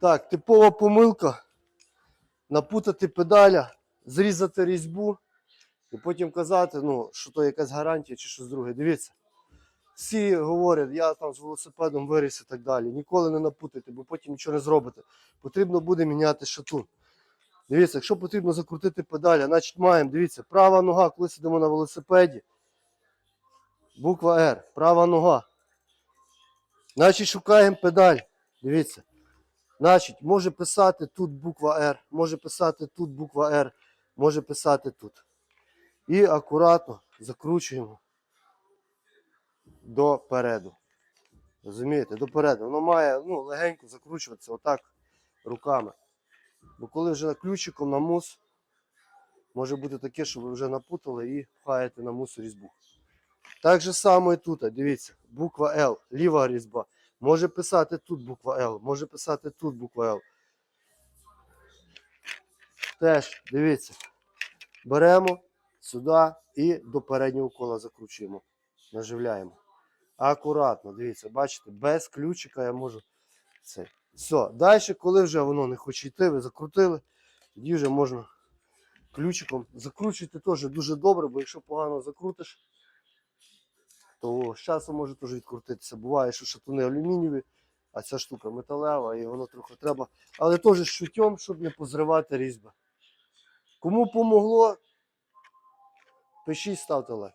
Так, типова помилка. Напутати педаля, зрізати різьбу і потім казати, ну, що то якась гарантія чи щось друге. Дивіться. Всі говорять, я там з велосипедом виріс і так далі. Ніколи не напутайте, бо потім нічого не зробите. Потрібно буде міняти шатун. Дивіться, якщо потрібно закрутити педалі, значить маємо, дивіться, права нога, коли сидимо на велосипеді. Буква R, права нога. Значить, шукаємо педаль. Дивіться. Значить, може писати тут буква R, може писати тут буква R, може писати тут. І акуратно закручуємо допереду. Розумієте, допереду. Воно має ну, легенько закручуватися отак руками. Бо коли вже ключиком на мус, може бути таке, що ви вже напутали і пхаєте на мус різьбу. Так же само і тут, дивіться, буква L, ліва різьба. Може писати тут буква L, може писати тут буква L. Теж, дивіться, беремо сюди і до переднього кола закручуємо. Наживляємо. Акуратно, дивіться, бачите, без ключика я можу це. Все. Далі, коли вже воно не хоче йти, ви закрутили, тоді вже можна ключиком. Закручуйте теж дуже добре, бо якщо погано закрутиш, то з часом може теж відкрутитися. Буває, що шатуни алюмінієві, а ця штука металева, і воно трохи треба. Але теж з чуттям, щоб не позривати різьби. Кому помогло, пишіть, ставте лайк.